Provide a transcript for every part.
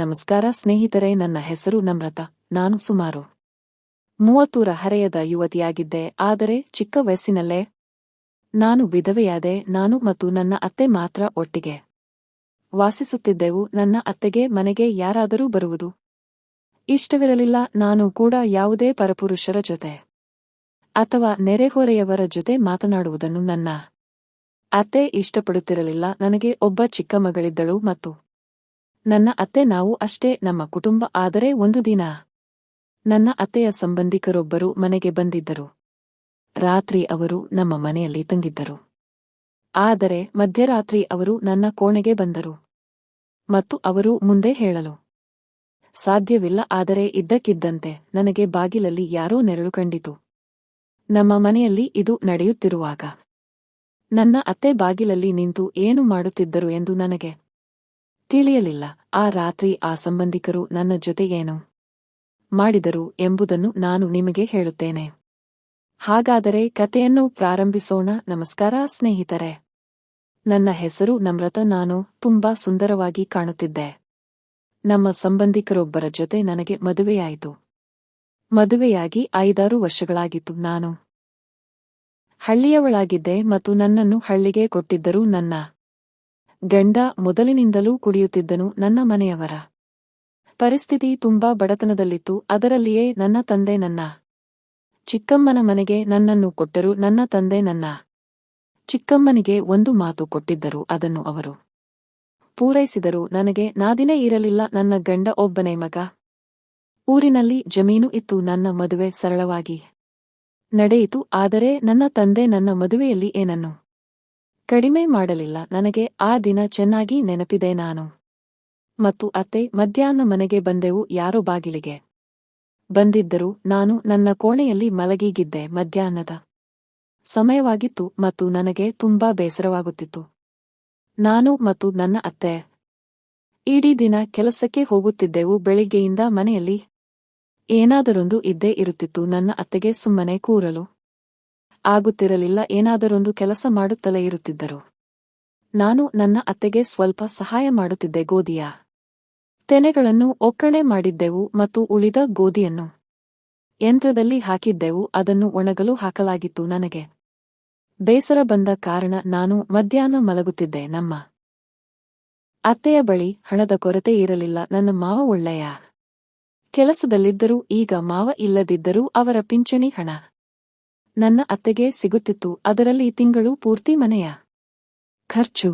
ನಮಸ್ಕಾರ ಸ್ನೇಹಿತರೆ, ನನ್ನ ಹೆಸರು ನಮ್ರತ. ನಾನು ಸುಮಾರು ಮೂವತ್ತೂರ ಹರೆಯದ ಯುವತಿಯಾಗಿದ್ದೆ, ಆದರೆ ಚಿಕ್ಕ ವಯಸ್ಸಿನಲ್ಲೇ ನಾನು ವಿಧವೆಯಾದೆ, ನಾನು ಮತ್ತು ನನ್ನ ಅತ್ತೆ ಮಾತ್ರ ಒಟ್ಟಿಗೆ ವಾಸಿಸುತ್ತಿದ್ದೆವು. ನನ್ನ ಅತ್ತೆಗೆ ಮನೆಗೆ ಯಾರಾದರೂ ಬರುವುದು ಇಷ್ಟವಿರಲಿಲ್ಲ. ನಾನು ಕೂಡ ಯಾವುದೇ ಪರಪುರುಷರ ಜೊತೆ ಅಥವಾ ನೆರೆಹೊರೆಯವರ ಜೊತೆ ಮಾತನಾಡುವುದನ್ನು ನನ್ನ ಅತ್ತೆ ಇಷ್ಟಪಡುತ್ತಿರಲಿಲ್ಲ. ನನಗೆ ಒಬ್ಬ ಚಿಕ್ಕ ಮಗಳಿದ್ದಳು ಮತ್ತು ನನ್ನ ಅತ್ತೆ ನಾವು ಅಷ್ಟೇ ನಮ್ಮ ಕುಟುಂಬ, ಆದರೆ ಒಂದು ದಿನ. ನನ್ನ ಅತ್ತೆಯ ಸಂಬಂಧಿಕರೊಬ್ಬರು ಮನೆಗೆ ಬಂದಿದ್ದರು. ರಾತ್ರಿ ಅವರು ನಮ್ಮ ಮನೆಯಲ್ಲಿ ತಂಗಿದ್ದರು. ಆದರೆ ಮಧ್ಯರಾತ್ರಿ ಅವರು ನನ್ನ ಕೋಣೆಗೆ ಬಂದರು. ಮತ್ತು ಅವರು ಮುಂದೆ ಹೇಳಲು, ಸಾಧ್ಯವಿಲ್ಲ, ಆದರೆ ಇದ್ದಕ್ಕಿದ್ದಂತೆ ನನಗೆ ಬಾಗಿಲಲ್ಲಿ ಯಾರೋ ನೆರಳು ಕಂಡಿತು. ನಮ್ಮ ಮನೆಯಲ್ಲಿ ಇದು ನಡೆಯುತ್ತಿರುವಾಗ, ನನ್ನ ಅತ್ತೆ ಬಾಗಿಲಲ್ಲಿ ನಿಂತು ಏನು ಮಾಡುತ್ತಿದ್ದರು ಎಂದು ನನಗೆ ತಿಳಿಯಲಿಲ್ಲ. ಆ ರಾತ್ರಿ ಆ ಸಂಬಂಧಿಕರು ನನ್ನ ಜೊತೆ ಏನು ಮಾಡಿದರು ಎಂಬುದನ್ನು ನಾನು ನಿಮಗೆ ಹೇಳುತ್ತೇನೆ. ಹಾಗಾದರೆ ಕತೆಯನ್ನು ಪ್ರಾರಂಭಿಸೋಣ. ನಮಸ್ಕಾರ ಸ್ನೇಹಿತರೆ. ನನ್ನ ಹೆಸರು ನಮ್ರತ. ನಾನು ತುಂಬಾ ಸುಂದರವಾಗಿ ಕಾಣುತ್ತಿದ್ದೆ. ನಮ್ಮ ಸಂಬಂಧಿಕರೊಬ್ಬರ ಜೊತೆ ನನಗೆ ಮದುವೆಯಾಯಿತು. ಮದುವೆಯಾಗಿ ಐದಾರು ವರ್ಷಗಳಾಗಿತ್ತು. ನಾನು ಹಳ್ಳಿಯವಳಾಗಿದ್ದೆ ಮತ್ತು ನನ್ನನ್ನು ಹಳ್ಳಿಗೆ ಕೊಟ್ಟಿದ್ದರು ನನ್ನ ಗಂಡ ಮೊದಲಿನಿಂದಲೂ ಕುಡಿಯುತ್ತಿದ್ದನು ನನ್ನ ಮನೆಯವರ. ಪರಿಸ್ಥಿತಿ ತುಂಬಾ ಬಡತನದಲ್ಲಿತ್ತು, ಅದರಲ್ಲಿಯೇ ನನ್ನ ತಂದೆ ನನ್ನ. ಚಿಕ್ಕಮ್ಮನ ಮನೆಗೆ ನನ್ನನ್ನು ಕೊಟ್ಟರು, ನನ್ನ ತಂದೆ ನನ್ನ. ಚಿಕ್ಕಮ್ಮನಿಗೆ ಒಂದು ಮಾತು ಕೊಟ್ಟಿದ್ದರು, ಅದನ್ನು ಅವರು ಪೂರೈಸಿದರು, ನನಗೆ ನಾದಿನೇ ಇರಲಿಲ್ಲ, ನನ್ನ ಗಂಡ ಒಬ್ಬನೇ ಮಗ. ಊರಿನಲ್ಲಿ ಜಮೀನು ಇತ್ತು, ನನ್ನ ಮದುವೆ ಸರಳವಾಗಿ ನಡೆಯಿತು, ಆದರೆ ನನ್ನ ತಂದೆ ನನ್ನ ಮದುವೆಯಲ್ಲಿ ಏನನ್ನು ಕಡಿಮೆ ಮಾಡಲಿಲ್ಲ. ನನಗೆ ಆ ದಿನ ಚೆನ್ನಾಗಿ ನೆನಪಿದೆ ನಾನು. ಮತ್ತು ಅತ್ತೆ, ಮಧ್ಯಾಹ್ನ ಮನೆಗೆ ಬಂದೆವು ಯಾರೋ ಬಾಗಿಲಿಗೆ. ಬಂದಿದ್ದರು, ನಾನು ನನ್ನ ಕೋಣೆಯಲ್ಲಿ ಮಲಗಿಗಿದ್ದೆ ಮಧ್ಯಾಹ್ನದ ಸಮಯವಾಗಿತ್ತು ಮತ್ತು ನನಗೆ ತುಂಬಾ ಬೇಸರವಾಗುತ್ತಿತ್ತು. ನಾನು ಮತ್ತು ನನ್ನ ಅತ್ತೆ ಇಡೀ ದಿನ ಕೆಲಸಕ್ಕೆ ಹೋಗುತ್ತಿದ್ದೆವು, ಬೆಳಿಗ್ಗೆಯಿಂದ ಮನೆಯಲ್ಲಿ ಏನಾದರೊಂದು ಇದ್ದೇ ಇರುತ್ತಿತ್ತು. ನನ್ನ ಅತ್ತೆಗೆ ಸುಮ್ಮನೆ ಕೂರಲು ಆಗುತ್ತಿರಲಿಲ್ಲ, ಏನಾದರೊಂದು ಕೆಲಸ ಮಾಡುತ್ತಲೇ ಇರುತ್ತಿದ್ದರು. ನಾನು ನನ್ನ ಅತ್ತೆಗೆ ಸ್ವಲ್ಪ ಸಹಾಯ ಮಾಡುತ್ತಿದ್ದೆ ಗೋಧಿಯ. ತೆನೆಗಳನ್ನು ಒಕ್ಕಣೆ ಮಾಡಿದ್ದೆವು ಮತ್ತು ಉಳಿದ ಗೋಧಿಯನ್ನು ಯಂತ್ರದಲ್ಲಿ ಹಾಕಿದ್ದೆವು, ಅದನ್ನು ಒಣಗಲು ಹಾಕಲಾಗಿತ್ತು ನನಗೆ. ಬೇಸರ ಬಂದ ಕಾರಣ ನಾನು ಮಧ್ಯಾಹ್ನ ಮಲಗುತ್ತಿದ್ದೆ, ನಮ್ಮ ಅತ್ತೆಯ ಬಳಿ ಹಣದ ಕೊರತೆ ಇರಲಿಲ್ಲ, ನನ್ನ ಮಾವ ಒಳ್ಳೆಯ ಕೆಲಸದಲ್ಲಿದ್ದರೂ, ಈಗ ಮಾವ ಇಲ್ಲದಿದ್ದರೂ ಅವರ ಪಿಂಚಣಿ ಹಣ ನನ್ನ ಅತ್ತೆಗೆ ಸಿಗುತ್ತಿತ್ತು. ಅದರಲ್ಲಿ ತಿಂಗಳು ಪೂರ್ತಿ ಮನೆಯ ಖರ್ಚು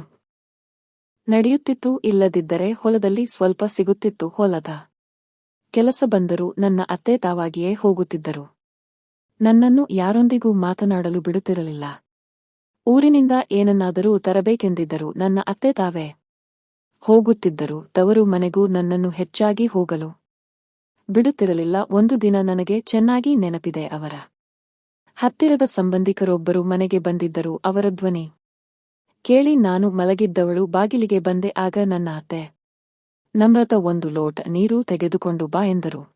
ನಡೆಯುತ್ತಿತ್ತು. ಇಲ್ಲದಿದ್ದರೆ ಹೊಲದಲ್ಲಿ ಸ್ವಲ್ಪ ಸಿಗುತ್ತಿತ್ತು. ಹೊಲದ ಕೆಲಸ ಬಂದರೂ ನನ್ನ ಅತ್ತೆ ತಾವಾಗಿಯೇ ಹೋಗುತ್ತಿದ್ದರು. ನನ್ನನ್ನು ಯಾರೊಂದಿಗೂ ಮಾತನಾಡಲು ಬಿಡುತ್ತಿರಲಿಲ್ಲ. ಊರಿನಿಂದ ಏನನ್ನಾದರೂ ತರಬೇಕೆಂದಿದ್ದರು ನನ್ನ ಅತ್ತೆ ತಾವೇ ಹೋಗುತ್ತಿದ್ದರು. ತವರು ಮನೆಗೂ ನನ್ನನ್ನು ಹೆಚ್ಚಾಗಿ ಹೋಗಲು ಬಿಡುತ್ತಿರಲಿಲ್ಲ. ಒಂದು ದಿನ ನನಗೆ ಚೆನ್ನಾಗಿ ನೆನಪಿದೆ ಅವರ ಹತ್ತಿರದ ಸಂಬಂಧಿಕರೊಬ್ಬರು ಮನೆಗೆ ಬಂದಿದ್ದರು, ಅವರ ಧ್ವನಿ. ಕೇಳಿ ನಾನು ಮಲಗಿದ್ದವಳು ಬಾಗಿಲಿಗೆ ಬಂದೆ, ಆಗ ನನ್ನ ಅತ್ತೆ. ನಮ್ರತ ಒಂದು ಲೋಟ ನೀರು ತೆಗೆದುಕೊಂಡು ಬಾ ಎಂದರು.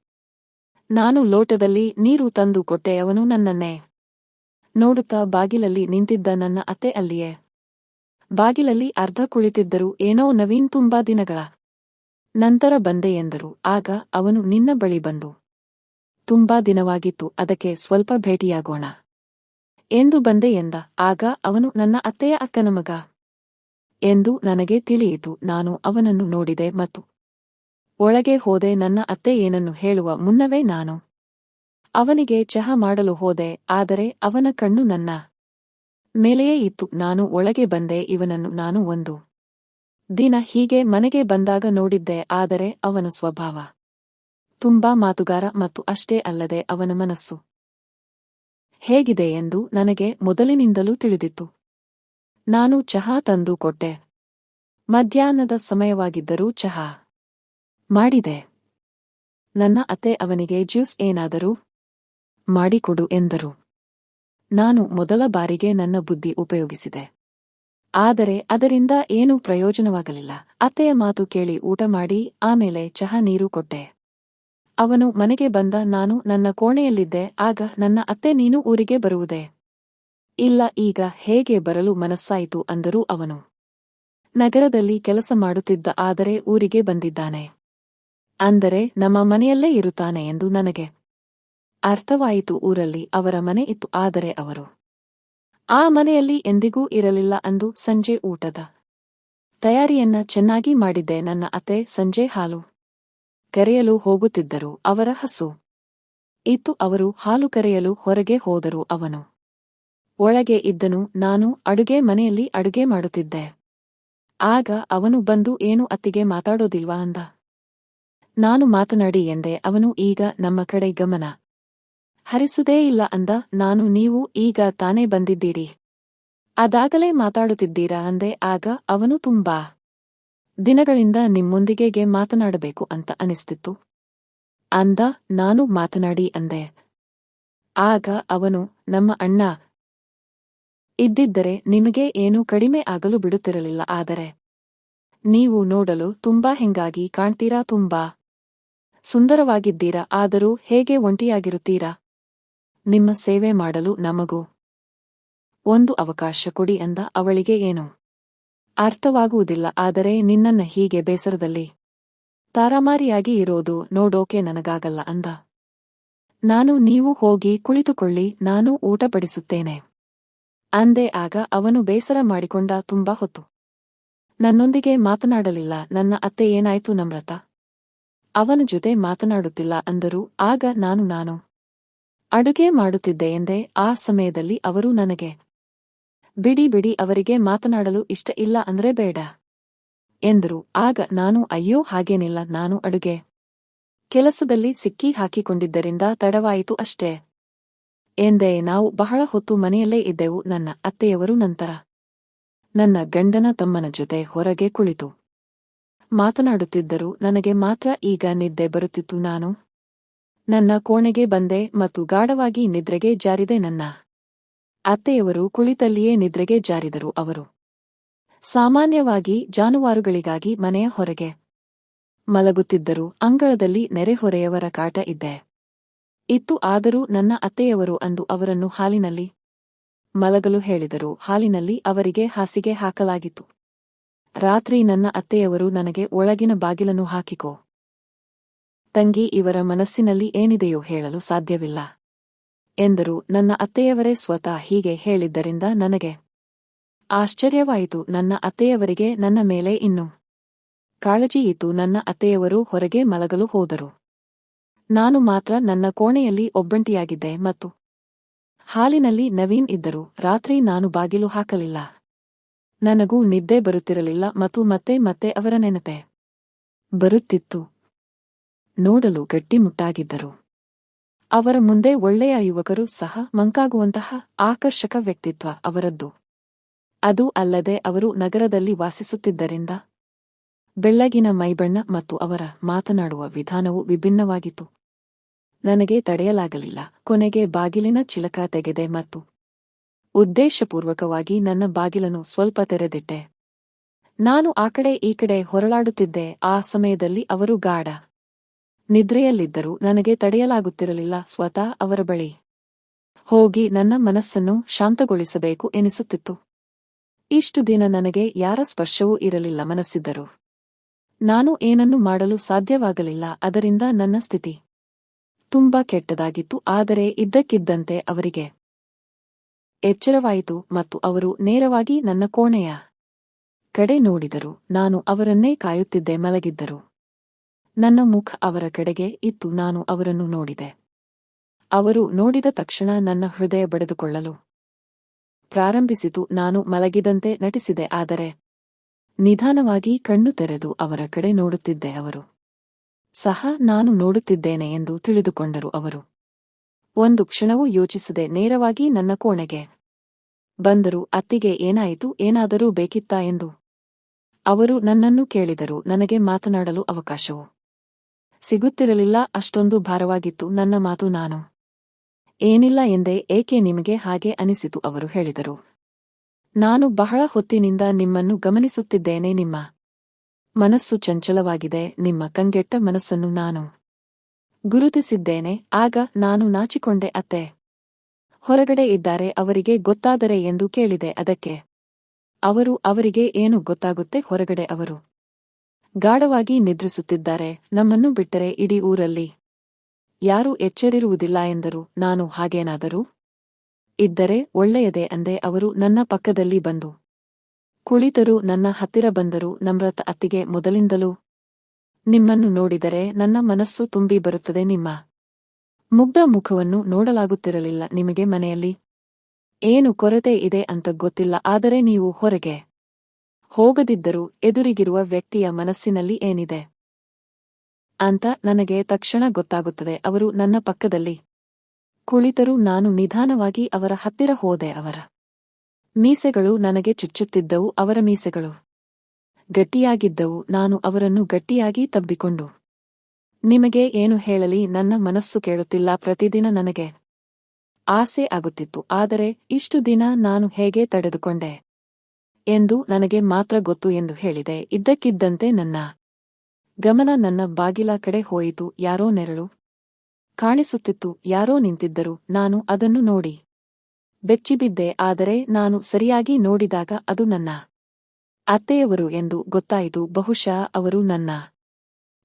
ನಾನು ಲೋಟದಲ್ಲಿ ನೀರು ತಂದು ಕೊಟ್ಟೆ, ಅವನು ನನ್ನನ್ನೇ ನೋಡುತ್ತಾ ಬಾಗಿಲಲ್ಲಿ ನಿಂತಿದ್ದ ನನ್ನ ಅತ್ತೆ ಅಲ್ಲಿಯೇ. ಬಾಗಿಲಲ್ಲಿ ಅರ್ಧ ಕುಳಿತಿದ್ದರು, ಏನೋ ನವೀನ್ ತುಂಬಾ ದಿನಗಳ ನಂತರ ಬಂದೆ ಎಂದರು, ಆಗ ಅವನು ನಿನ್ನ ಬಳಿ ಬಂದು. ತುಂಬಾ ದಿನವಾಗಿತ್ತು, ಅದಕ್ಕೆ ಸ್ವಲ್ಪ ಭೇಟಿಯಾಗೋಣ. ಎಂದು ಬಂದೆ ಎಂದ, ಆಗ ಅವನು, ನನ್ನ ಅತ್ತೆಯ ಅಕ್ಕನ ಮಗ. ಎಂದು ನನಗೆ ತಿಳಿಯಿತು, ನಾನು ಅವನನ್ನು ನೋಡಿದೆ ಮತ್ತು ಒಳಗೆ ಹೋದೆ, ನನ್ನ ಅತ್ತೆ ಏನನ್ನು ಹೇಳುವ ಮುನ್ನವೇ ನಾನು ಅವನಿಗೆ ಚಹಾ ಮಾಡಲು ಹೋದೆ, ಆದರೆ ಅವನ ಕಣ್ಣು ನನ್ನ ಮೇಲೆಯೇ ಇತ್ತು, ನಾನು ಒಳಗೆ ಬಂದೆ, ಇವನನ್ನು ನಾನು ಒಂದು ದಿನ ಹೀಗೆ ಮನೆಗೆ ಬಂದಾಗ ನೋಡಿದ್ದೆ, ಆದರೆ ಅವನ ಸ್ವಭಾವ ತುಂಬಾ ಮಾತುಗಾರ ಮತ್ತು ಅಷ್ಟೇ ಅಲ್ಲದೆ ಅವನ ಮನಸ್ಸು. ಹೇಗಿದೆ ಎಂದು ನನಗೆ ಮೊದಲಿನಿಂದಲೂ ತಿಳಿದಿತ್ತು. ನಾನು ಚಹಾ ತಂದು ಕೊಟ್ಟೆ. ಮಧ್ಯಾಹ್ನದ ಸಮಯವಾಗಿದ್ದರೂ ಚಹಾ ಮಾಡಿದೆ. ನನ್ನ ಅತ್ತೆ ಅವನಿಗೆ ಜ್ಯೂಸ್ ಏನಾದರೂ ಮಾಡಿಕೊಡು ಎಂದರು. ನಾನು ಮೊದಲ ಬಾರಿಗೆ ನನ್ನ ಬುದ್ಧಿ ಉಪಯೋಗಿಸಿದೆ. ಆದರೆ ಅದರಿಂದ ಏನೂ ಪ್ರಯೋಜನವಾಗಲಿಲ್ಲ. ಅತ್ತೆಯ ಮಾತು ಕೇಳಿ ಊಟ ಮಾಡಿ, ಆಮೇಲೆ ಚಹಾ ನೀರು ಕೊಟ್ಟೆ. ಅವನು ಮನೆಗೆ ಬಂದ, ನಾನು ನನ್ನ ಕೋಣೆಯಲ್ಲಿದ್ದೆ, ಆಗ ನನ್ನ ಅತ್ತೆ ನೀನು ಊರಿಗೆ ಬರುವುದೇ? ಇಲ್ಲ, ಈಗ ಹೇಗೆ ಬರಲು ಮನಸ್ಸಾಯಿತು? ಅಂದರೂ ಅವನು. ನಗರದಲ್ಲಿ ಕೆಲಸ ಮಾಡುತ್ತಿದ್ದ, ಆದರೆ ಊರಿಗೆ ಬಂದಿದ್ದಾನೆ. ಅಂದರೆ ನಮ್ಮ ಮನೆಯಲ್ಲೇ ಇರುತ್ತಾನೆ? ಎಂದು ನನಗೆ. ಅರ್ಥವಾಯಿತು ಊರಲ್ಲಿ, ಅವರ ಮನೆ ಇತ್ತು, ಆದರೆ ಅವರು ಆ ಮನೆಯಲ್ಲಿ ಎಂದಿಗೂ ಇರಲಿಲ್ಲ ಅಂದು ಸಂಜೆ ಊಟದ ತಯಾರಿಯನ್ನ ಚೆನ್ನಾಗಿ ಮಾಡಿದ್ದೆ, ನನ್ನ ಅತ್ತೆ ಸಂಜೆ ಹಾಲು ಕರೆಯಲು ಹೋಗುತ್ತಿದ್ದರು ಅವರ ಹಸು. ಇತ್ತು ಅವರು ಹಾಲು ಕರೆಯಲು ಹೊರಗೆ ಹೋದರು ಅವನು. ಒಳಗೆ ಇದ್ದನು, ನಾನು ಅಡುಗೆ ಮನೆಯಲ್ಲಿ ಅಡುಗೆ ಮಾಡುತ್ತಿದ್ದೆ. ಆಗ ಅವನು ಬಂದು, ಏನು ಅತ್ತಿಗೆ ಮಾತಾಡೋದಿಲ್ವಾ ಅಂದ. ನಾನು ಮಾತನಾಡಿ ಎಂದೆ, ಅವನು ಈಗ ನಮ್ಮ ಕಡೆ ಗಮನ ಹರಿಸುದೇ ಇಲ್ಲ ಅಂದ. ನಾನು, ನೀವು ಈಗ ತಾನೇ ಬಂದಿದ್ದೀರಿ. ಅದಾಗಲೇ ಮಾತಾಡುತ್ತಿದ್ದೀರಾ ಅಂದೆ. ಆಗ ಅವನು, ತುಂಬಾ ದಿನಗಳಿಂದ ನಿಮ್ಮೊಂದಿಗೆಗೆ ಮಾತನಾಡಬೇಕು ಅಂತ ಅನಿಸ್ತಿತ್ತು. ಅಂದ, ನಾನು ಮಾತನಾಡಿ ಅಂದೆ. ಆಗ ಅವನು, ನಮ್ಮ ಅಣ್ಣ, ಇದ್ದಿದ್ದರೆ ನಿಮಗೆ ಏನೂ ಕಡಿಮೆ ಆಗಲು ಬಿಡುತ್ತಿರಲಿಲ್ಲ, ಆದರೆ ನೀವು ನೋಡಲು ತುಂಬಾ ಹೆಂಗಾಗಿ ಕಾಣ್ತೀರಾ, ತುಂಬಾ ಸುಂದರವಾಗಿದ್ದೀರಾ, ಆದರೂ ಹೇಗೆ ಒಂಟಿಯಾಗಿರುತ್ತೀರಾ? ನಿಮ್ಮ ಸೇವೆ ಮಾಡಲು ನಮಗೂ ಒಂದು ಅವಕಾಶ ಕೊಡಿ ಅಂದ ಅವಳಿಗೆ, ಏನು? ಅರ್ಥವಾಗುವುದಿಲ್ಲ, ಆದರೆ ನಿನ್ನನ್ನ ಹೀಗೆ ಬೇಸರದಲ್ಲಿ ತಾರಾಮಾರಿಯಾಗಿ ಇರೋದು ನೋಡೋಕೆ ನನಗಾಗಲ್ಲ ಅಂದ. ನಾನು ನೀವು ಹೋಗಿ ಕುಳಿತುಕೊಳ್ಳಿ, ನಾನು ಊಟ ಬಡಿಸುತ್ತೇನೆ ಅಂದೆ ಆಗ ಅವನು ಬೇಸರ ಮಾಡಿಕೊಂಡ ತುಂಬಾ ಹೊತ್ತು. ನನ್ನೊಂದಿಗೆ ಮಾತನಾಡಲಿಲ್ಲ, ನನ್ನ ಅತ್ತೆ ಏನಾಯ್ತು ನಮ್ರತ? ಅವನ ಜೊತೆ ಮಾತನಾಡುತ್ತಿಲ್ಲ ಅಂದರು, ಆಗ ನಾನು ನಾನು ಅಡುಗೆ ಮಾಡುತ್ತಿದ್ದೆ ಎಂದೆ, ಆ ಸಮಯದಲ್ಲಿ ಅವರು ನನಗೆ ಬಿಡಿ ಬಿಡಿ ಅವರಿಗೆ ಮಾತನಾಡಲು ಇಷ್ಟ ಇಲ್ಲ ಅಂದ್ರೆ ಬೇಡ. ಎಂದರು. ಆಗ ನಾನು, ಅಯ್ಯೋ, ಹಾಗೇನಿಲ್ಲ, ನಾನು ಅಡುಗೆ ಕೆಲಸದಲ್ಲಿ ಸಿಕ್ಕಿ ಹಾಕಿಕೊಂಡಿದ್ದರಿಂದ ತಡವಾಯಿತು ಅಷ್ಟೇ. ಎಂದೇ, ನಾವು ಬಹಳ ಹೊತ್ತು ಮನೆಯಲ್ಲೇ ಇದ್ದೆವು, ನನ್ನ ಅತ್ತೆಯವರು ನಂತರ. ನನ್ನ ಗಂಡನ ತಮ್ಮನ ಜೊತೆ ಹೊರಗೆ ಕುಳಿತು. ಮಾತನಾಡುತ್ತಿದ್ದರು, ನನಗೆ ಮಾತ್ರ ಈಗ ನಿದ್ದೆ ಬರುತ್ತಿತ್ತು, ನಾನು. ನನ್ನ ಕೋಣೆಗೆ ಬಂದೆ ಮತ್ತು ಗಾಢವಾಗಿ ನಿದ್ರೆಗೆ ಜಾರಿದೆ ನನ್ನ ಅತ್ತೆಯವರು ಕುಳಿತಲ್ಲಿಯೇ ನಿದ್ರೆಗೆ ಜಾರಿದರು ಅವರು. ಸಾಮಾನ್ಯವಾಗಿ ಜಾನುವಾರುಗಳಿಗಾಗಿ ಮನೆಯ ಹೊರಗೆ ಮಲಗುತ್ತಿದ್ದರು, ಅಂಗಳದಲ್ಲಿ ನೆರೆಹೊರೆಯವರ ಕಾಟ ಇದ್ದೆ. ಇತ್ತು ಆದರೂ ನನ್ನ ಅತ್ತೆಯವರು ಅಂದು ಅವರನ್ನು ಹಾಲಿನಲ್ಲಿ ಮಲಗಲು ಹೇಳಿದರು, ಹಾಲಿನಲ್ಲಿ ಅವರಿಗೆ ಹಾಸಿಗೆ ಹಾಕಲಾಗಿತ್ತು. ರಾತ್ರಿ ನನ್ನ ಅತ್ತೆಯವರು ನನಗೆ ಒಳಗಿನ ಬಾಗಿಲನ್ನು ಹಾಕಿಕೋ. ತಂಗಿ, ಇವರ ಮನಸ್ಸಿನಲ್ಲಿ ಏನಿದೆಯೋ ಹೇಳಲು ಸಾಧ್ಯವಿಲ್ಲ. ಎಂದರು, ನನ್ನ ಅತ್ತೆಯವರೇ ಸ್ವತಃ ಹೀಗೆ ಹೇಳಿದ್ದರಿಂದ ನನಗೆ ಆಶ್ಚರ್ಯವಾಯಿತು, ನನ್ನ ಅತ್ತೆಯವರಿಗೆ ನನ್ನ ಮೇಲೆ ಇನ್ನು ಕಾಳಜಿಯಿತು, ನನ್ನ ಅತ್ತೆಯವರು ಹೊರಗೆ ಮಲಗಲು ಹೋದರು. ನಾನು ಮಾತ್ರ ನನ್ನ ಕೋಣೆಯಲ್ಲಿ ಒಬ್ಬಂಟಿಯಾಗಿದ್ದೆ ಮತ್ತು ಹಾಲಿನಲ್ಲಿ ನವೀನ್ ಇದ್ದರು, ರಾತ್ರಿ ನಾನು ಬಾಗಿಲು ಹಾಕಲಿಲ್ಲ. ನನಗೂ ನಿದ್ದೆ ಬರುತ್ತಿರಲಿಲ್ಲ ಮತ್ತು ಮತ್ತೆ ಮತ್ತೆ ಅವರ ನೆನಪೆ ಬರುತ್ತಿತ್ತು. ನೋಡಲು ಗಟ್ಟಿಮುಟ್ಟಾಗಿದ್ದರು. ಅವರ ಮುಂದೆ ಒಳ್ಳೆಯ ಯುವಕರು ಸಹ ಮಂಕಾಗುವಂತಹ ಆಕರ್ಷಕ ವ್ಯಕ್ತಿತ್ವ ಅವರದ್ದು. ಅದು ಅಲ್ಲದೆ ಅವರು ನಗರದಲ್ಲಿ ವಾಸಿಸುತ್ತಿದ್ದರಿಂದ ಬೆಳ್ಳಗಿನ ಮೈಬಣ್ಣ ಮತ್ತು ಅವರ ಮಾತನಾಡುವ ವಿಧಾನವು ವಿಭಿನ್ನವಾಗಿತ್ತು. ನನಗೆ ತಡೆಯಲಾಗಲಿಲ್ಲ. ಕೊನೆಗೆ ಬಾಗಿಲಿನ ಚಿಲಕ ತೆಗೆದೆ ಮತ್ತು ಉದ್ದೇಶಪೂರ್ವಕವಾಗಿ ನನ್ನ ಬಾಗಿಲನ್ನು ಸ್ವಲ್ಪ ತೆರೆದಿಟ್ಟೆ. ನಾನು ಆ ಕಡೆ ಈ ಕಡೆ ಹೊರಳಾಡುತ್ತಿದ್ದೆ. ಆ ಸಮಯದಲ್ಲಿ ಅವರು ಗಾಢ ನಿದ್ರೆಯಲ್ಲಿದ್ದರು ನನಗೆ ತಡೆಯಲಾಗುತ್ತಿರಲಿಲ್ಲ, ಸ್ವತಃ ಅವರ ಬಳಿ. ಹೋಗಿ ನನ್ನ ಮನಸ್ಸನ್ನು ಶಾಂತಗೊಳಿಸಬೇಕು ಎನಿಸುತ್ತಿತ್ತು. ಇಷ್ಟು ದಿನ ನನಗೆ ಯಾರ ಸ್ಪರ್ಶವೂ ಇರಲಿಲ್ಲ ಮನಸ್ಸಿದ್ದರು. ನಾನು ಏನನ್ನು ಮಾಡಲು ಸಾಧ್ಯವಾಗಲಿಲ್ಲ, ಅದರಿಂದ ನನ್ನ ಸ್ಥಿತಿ ತುಂಬಾ ಕೆಟ್ಟದಾಗಿತ್ತು, ಆದರೆ ಇದ್ದಕ್ಕಿದ್ದಂತೆ ಅವರಿಗೆ ಎಚ್ಚರವಾಯಿತು ಮತ್ತು ಅವರು ನೇರವಾಗಿ ನನ್ನ ಕೋಣೆಯ ಕಡೆ ನೋಡಿದರು. ನಾನು ಅವರನ್ನೇ ಕಾಯುತ್ತಿದ್ದೆ, ಮಲಗಿದ್ದರು. ನನ್ನ ಮುಖ ಅವರ ಕಡೆಗೆ ಇತ್ತು, ನಾನು ಅವರನ್ನು ನೋಡಿದೆ. ಅವರು ನೋಡಿದ ತಕ್ಷಣ ನನ್ನ ಹೃದಯ ಬಡಿದುಕೊಳ್ಳಲು ಪ್ರಾರಂಭಿಸಿತು, ನಾನು ಮಲಗಿದಂತೆ ನಟಿಸಿದೆ, ಆದರೆ ನಿಧಾನವಾಗಿ ಕಣ್ಣು ತೆರೆದು ಅವರ ಕಡೆ ನೋಡುತ್ತಿದ್ದೆ ಅವರು. ಸಹ ನಾನು ನೋಡುತ್ತಿದ್ದೇನೆ ಎಂದು ತಿಳಿದುಕೊಂಡರು ಅವರು. ಒಂದು ಕ್ಷಣವೂ ಯೋಚಿಸದೆ ನೇರವಾಗಿ ನನ್ನ ಕೋಣೆಗೆ ಬಂದರು, ಅತ್ತಿಗೆ ಏನಾಯಿತು, ಏನಾದರೂ ಬೇಕಿತ್ತಾ ಎಂದು ಅವರು ನನ್ನನ್ನು ಕೇಳಿದರು, ನನಗೆ ಮಾತನಾಡಲು ಅವಕಾಶವು ಸಿಗುತ್ತಿರಲಿಲ್ಲ, ಅಷ್ಟೊಂದು ಭಾರವಾಗಿತ್ತು ನನ್ನ ಮಾತು ನಾನು. ಏನಿಲ್ಲ ಎಂದೇ ಏಕೆ ನಿಮಗೆ ಹಾಗೆ ಅನಿಸಿತು ಅವರು ಹೇಳಿದರು. ನಾನು ಬಹಳ ಹೊತ್ತಿನಿಂದ ನಿಮ್ಮನ್ನು ಗಮನಿಸುತ್ತಿದ್ದೇನೆ ನಿಮ್ಮ ಮನಸ್ಸು ಚಂಚಲವಾಗಿದೆ, ನಿಮ್ಮ ಕಂಗೆಟ್ಟ ಮನಸ್ಸನ್ನು ನಾನು ಗುರುತಿಸಿದ್ದೇನೆ, ಆಗ ನಾನು ನಾಚಿಕೊಂಡೆ ಅತ್ತೆ. ಹೊರಗಡೆ ಇದ್ದಾರೆ, ಅವರಿಗೆ ಗೊತ್ತಾದರೆ ಎಂದು ಕೇಳಿದೆ, ಅದಕ್ಕೆ ಅವರು ಅವರಿಗೆ ಏನು ಗೊತ್ತಾಗುತ್ತೆ, ಹೊರಗಡೆ ಅವರು ಗಾಢವಾಗಿ ನಿದ್ರಿಸುತ್ತಿದ್ದಾರೆ. ನಮ್ಮನ್ನು ಬಿಟ್ಟರೆ ಇಡೀ ಊರಲ್ಲಿ ಯಾರೂ ಎಚ್ಚರಿರುವುದಿಲ್ಲ ಎಂದರು. ನಾನು ಹಾಗೇನಾದರೂ? ಇದ್ದರೆ ಒಳ್ಳೆಯದೇ ಅಂದೆ ಅವರು ನನ್ನ ಪಕ್ಕದಲ್ಲಿ ಬಂದು. ಕುಳಿತರು ನನ್ನ ಹತ್ತಿರ ಬಂದರು. ನಮ್ರತ ಅತ್ತಿಗೆ ಮೊದಲಿಂದಲೂ, ನಿಮ್ಮನ್ನು ನೋಡಿದರೆ ನನ್ನ ಮನಸ್ಸು ತುಂಬಿ ಬರುತ್ತದೆ ನಿಮ್ಮ ಮುಗ್ಧ ಮುಖವನ್ನು ನೋಡಲಾಗುತ್ತಿರಲಿಲ್ಲ. ನಿಮಗೆ ಮನೆಯಲ್ಲಿ ಏನು ಕೊರತೆ ಇದೆ ಅಂತ ಗೊತ್ತಿಲ್ಲ. ಆದರೆ ನೀವು ಹೊರಗೆ ಹೋಗದಿದ್ದರೂ ಎದುರಿಗಿರುವ ವ್ಯಕ್ತಿಯ ಮನಸ್ಸಿನಲ್ಲಿ ಏನಿದೆ? ಅಂತ ನನಗೆ ತಕ್ಷಣ ಗೊತ್ತಾಗುತ್ತದೆ, ಅವರು ನನ್ನ ಪಕ್ಕದಲ್ಲಿ. ಕುಳಿತರು, ನಾನು ನಿಧಾನವಾಗಿ ಅವರ ಹತ್ತಿರ ಹೋದೆ, ಅವರ ಮೀಸೆಗಳು ನನಗೆ ಚುಚ್ಚುತ್ತಿದ್ದವು, ಅವರ ಮೀಸೆಗಳು ಗಟ್ಟಿಯಾಗಿದ್ದವು, ನಾನು ಅವರನ್ನು ಗಟ್ಟಿಯಾಗಿ ತಬ್ಬಿಕೊಂಡು. ನಿಮಗೆ ಏನು ಹೇಳಲಿ, ನನ್ನ ಮನಸ್ಸು ಕೇಳುತ್ತಿಲ್ಲ, ಪ್ರತಿದಿನ ನನಗೆ ಆಸೆ ಆಗುತ್ತಿತ್ತು, ಆದರೆ ಇಷ್ಟು ದಿನ ನಾನು ಹೇಗೆ ತಡೆದುಕೊಂಡೆ? ಎಂದು ನನಗೆ ಮಾತ್ರ ಗೊತ್ತು ಎಂದು ಹೇಳಿದೆ. ಇದ್ದಕ್ಕಿದ್ದಂತೆ ನನ್ನ ಗಮನ ನನ್ನ ಬಾಗಿಲ ಕಡೆ ಹೋಯಿತು. ಯಾರೋ ನೆರಳು ಕಾಣಿಸುತ್ತಿತ್ತು. ಯಾರೋ ನಿಂತಿದ್ದರು. ನಾನು ಅದನ್ನು ನೋಡಿ ಬೆಚ್ಚಿಬಿದ್ದೆ. ಆದರೆ ನಾನು ಸರಿಯಾಗಿ ನೋಡಿದಾಗ ಅದು ನನ್ನ ಅತ್ತೆಯವರು ಎಂದು ಗೊತ್ತಾಯಿತು. ಬಹುಶಃ ಅವರು ನನ್ನ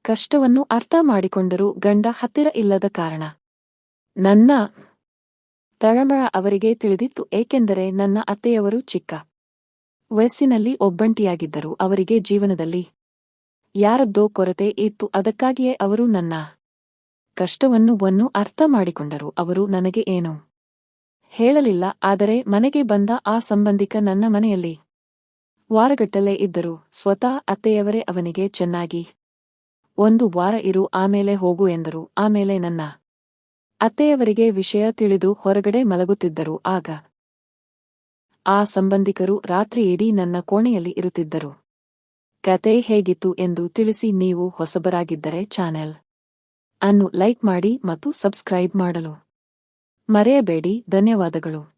ಕಷ್ಟವನ್ನು ಅರ್ಥ ಮಾಡಿಕೊಂಡರು ಗಂಡ ಹತ್ತಿರ ಇಲ್ಲದ ಕಾರಣ. ನನ್ನ ತಳಮಳ ಅವರಿಗೆ ತಿಳಿದಿತ್ತು. ಏಕೆಂದರೆ ನನ್ನ ಅತ್ತೆಯವರು ಚಿಕ್ಕ ವಯಸ್ಸಿನಲ್ಲಿ ಒಬ್ಬಂಟಿಯಾಗಿದ್ದರು, ಅವರಿಗೆ ಜೀವನದಲ್ಲಿ ಯಾರದ್ದೋ ಕೊರತೆ ಇತ್ತು, ಅದಕ್ಕಾಗಿಯೇ ಅವರು ನನ್ನ ಕಷ್ಟವನ್ನು ಒನ್ನು ಅರ್ಥ ಮಾಡಿಕೊಂಡರು, ಅವರು ನನಗೆ ಏನು ಹೇಳಲಿಲ್ಲ, ಆದರೆ ಮನೆಗೆ ಬಂದ ಆ ಸಂಬಂಧಿಕ ನನ್ನ ಮನೆಯಲ್ಲಿ ವಾರಗಟ್ಟಲೆ ಇದ್ದರು, ಸ್ವತಃ ಅತ್ತೆಯವರೇ ಅವನಿಗೆ ಚೆನ್ನಾಗಿ ಒಂದು ವಾರ ಇರು, ಆಮೇಲೆ ಹೋಗು ಎಂದರು, ಆಮೇಲೆ ನನ್ನ ಅತ್ತೆಯವರಿಗೆ ವಿಷಯ ತಿಳಿದು ಹೊರಗಡೆ ಮಲಗುತ್ತಿದ್ದರು, ಆಗ ಆ ಸಂಬಂಧಿಕರು ರಾತ್ರಿಯಿಡೀ ನನ್ನ ಕೋಣೆಯಲ್ಲಿ ಇರುತ್ತಿದ್ದರು. ಕತೆ ಹೇಗಿತ್ತು ಎಂದು ತಿಳಿಸಿ ನೀವು ಹೊಸಬರಾಗಿದ್ದರೆ ಚಾನೆಲ್ ಅನ್ನು ಲೈಕ್ ಮಾಡಿ ಮತ್ತು ಸಬ್ಸ್ಕ್ರೈಬ್ ಮಾಡಲು ಮರೆಯಬೇಡಿ. ಧನ್ಯವಾದಗಳು.